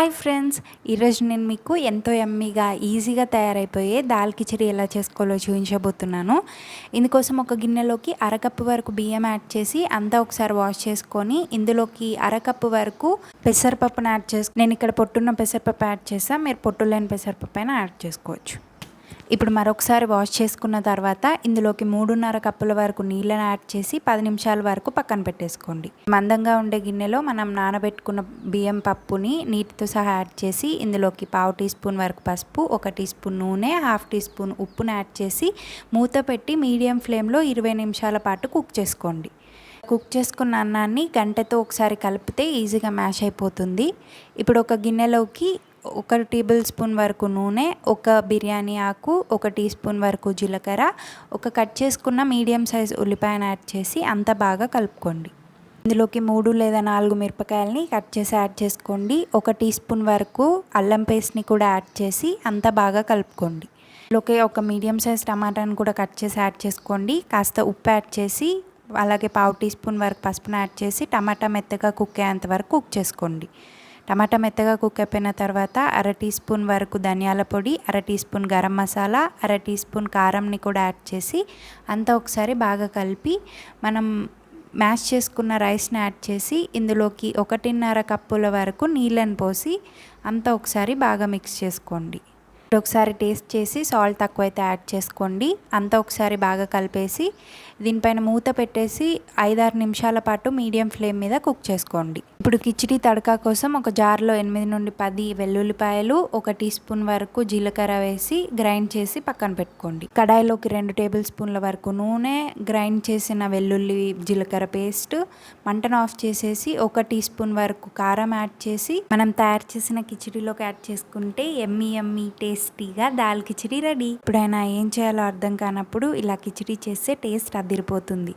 Hi friends ఈరోజు నేను మీకు ఎంతో ఎమ్మీగా ఈజీగా తయారైపోయే దాల్ కిచడి ఎలా చేసుకోవాలో చూపించబోతున్నాను. ఇందుకోసం ఒక గిన్నెలోకి అరకప్పు వరకు బియ్యం యాడ్ చేసి అంతా ఒకసారి వాష్ చేసుకొని ఇందులోకి అరకప్పు వరకు పెసరపప్పును యాడ్ చేసి నేను ఇక్కడ పొట్టున్న పెసరపప్పు యాడ్ చేసా మీరు పొట్టు లేని పెసరపప్పు అయినా యాడ్ చేసుకోవచ్చు. ఇప్పుడు మరొకసారి వాష్ చేసుకున్న తర్వాత ఇందులోకి మూడున్నర కప్పుల వరకు నీళ్ళని యాడ్ చేసి పది నిమిషాల వరకు పక్కన పెట్టేసుకోండి. మందంగా ఉండే గిన్నెలో మనం నానబెట్టుకున్న బియ్యం పప్పుని నీటితో సహా యాడ్ చేసి ఇందులోకి పావు టీ స్పూన్ వరకు పసుపు ఒక టీ స్పూన్ నూనె హాఫ్ టీ స్పూన్ ఉప్పును యాడ్ చేసి మూత పెట్టి మీడియం ఫ్లేమ్లో ఇరవై నిమిషాల పాటు కుక్ చేసుకోండి. కుక్ చేసుకున్న అన్నాన్ని గంటతో ఒకసారి కలిపితే ఈజీగా మ్యాష్ అయిపోతుంది. ఇప్పుడు ఒక గిన్నెలోకి ఒక టేబుల్ స్పూన్ వరకు నూనె ఒక బిర్యానీ ఆకు ఒక టీ స్పూన్ వరకు జీలకర్ర ఒక కట్ చేసుకున్న మీడియం సైజ్ ఉల్లిపాయను యాడ్ చేసి అంత బాగా కలుపుకోండి. ఇందులోకి మూడు లేదా నాలుగు మిరపకాయలని కట్ చేసి యాడ్ చేసుకోండి. ఒక టీ స్పూన్ వరకు అల్లం పేస్ట్ని కూడా యాడ్ చేసి అంత బాగా కలుపుకోండి. ఇందులోకి ఒక మీడియం సైజ్ టమాటాని కూడా కట్ చేసి యాడ్ చేసుకోండి. కాస్త ఉప్పు యాడ్ చేసి అలాగే పావు టీ స్పూన్ వరకు పసుపును యాడ్ చేసి టమాటా మెత్తగా కుక్ అయ్యేంత వరకు కుక్ చేసుకోండి. టమాటా మెత్తగా కుక్ అయిపోయిన తర్వాత అర టీ స్పూన్ వరకు ధనియాల పొడి అర టీ స్పూన్ గరం మసాలా అర టీ స్పూన్ కారంని కూడా యాడ్ చేసి అంతా ఒకసారి బాగా కలిపి మనం మ్యాష్ చేసుకున్న రైస్ని యాడ్ చేసి ఇందులోకి ఒకటిన్నర కప్పుల వరకు నీళ్ళని పోసి అంతా ఒకసారి బాగా మిక్స్ చేసుకోండి. ఒకసారి టేస్ట్ చేసి సాల్ట్ తక్కువైతే యాడ్ చేసుకోండి. అంతా ఒకసారి బాగా కలిపేసి దీనిపైన మూత పెట్టేసి ఐదారు నిమిషాల పాటు మీడియం ఫ్లేమ్ మీద కుక్ చేసుకోండి. ఇప్పుడు కిచిడి తడకా కోసం ఒక జార్లో ఎనిమిది నుండి పది వెల్లుల్లిపాయలు ఒక టీ స్పూన్ వరకు జీలకర్ర వేసి గ్రైండ్ చేసి పక్కన పెట్టుకోండి. కడాయిలోకి రెండు టేబుల్ స్పూన్ల వరకు నూనె గ్రైండ్ చేసిన వెల్లుల్లి జీలకర్ర పేస్ట్ మంటను ఆఫ్ చేసేసి ఒక టీ స్పూన్ వరకు కారం యాడ్ చేసి మనం తయారు చేసిన కిచిడిలోకి యాడ్ చేసుకుంటే ఎమ్మి ఎమ్మి టేస్టీగా దాల్ కిచిడి రెడీ. ఇప్పుడైనా ఏం చేయాలో అర్థం కానప్పుడు ఇలా కిచిడి చేస్తే టేస్ట్ అదిరిపోతుంది.